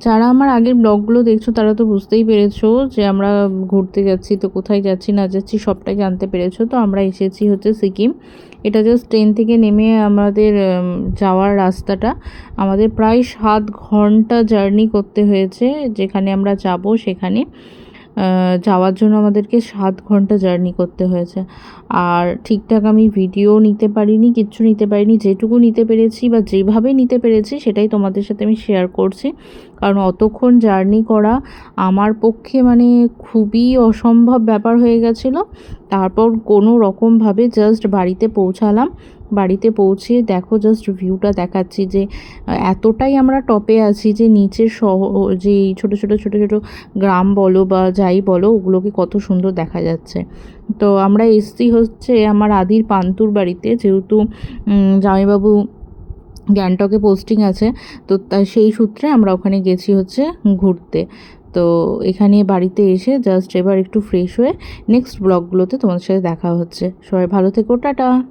যারা আমার আগের ব্লগগুলো দেখছ, তারা তো বুঝতেই পেরেছ যে আমরা ঘুরতে যাচ্ছি, তো কোথায় যাচ্ছি, না যাচ্ছি, সবটাই জানতে পেরেছ। তো আমরা এসেছি হচ্ছে সিকিম। এটা জাস্ট ট্রেন থেকে নেমে আমাদের যাওয়ার রাস্তাটা। আমাদের প্রায় সাত ঘণ্টা জার্নি করতে হয়েছে। যেখানে আমরা যাব সেখানে। যাওয়ার জন্য আমাদেরকে সাত ঘণ্টা জার্নি করতে হয়েছে। আর ঠিকঠাক আমি ভিডিও নিতে পারিনি, কিচ্ছু নিতে পারিনি, যেটুকু নিতে পেরেছি বা যেভাবে নিতে পেরেছি সেটাই তোমাদের সাথে আমি শেয়ার করছি। কারণ অতক্ষণ জার্নি করা আমার পক্ষে মানে খুবই অসম্ভব ব্যাপার হয়ে গেছিল। তারপর কোনো রকমভাবে জাস্ট বাড়িতে পৌঁছালাম। বাড়িতে পৌঁছে দেখো জাস্ট ভিউটা দেখাচ্ছি যে, এতটাই আমরা টপে আছি যে নিচের শহ, যে ছোট ছোট ছোট ছোট গ্রাম বলো বা যাই বলো, ওগুলোকে কত সুন্দর দেখা যাচ্ছে। তো আমরা এসছি হচ্ছে আমার আদির পান্তুর বাড়িতে, যেহেতু জামাইবাবু গ্যাংটকে পোস্টিং আছে তা, সেই সূত্রে আমরা ওখানে গেছি হচ্ছে ঘুরতে। তো এখানে বাড়িতে এসে জাস্ট এবার একটু ফ্রেশ হয়ে নেক্সট ব্লগগুলোতে তোমাদের সাথে দেখা হচ্ছে। সবাই ভালো থেকো, টাটা!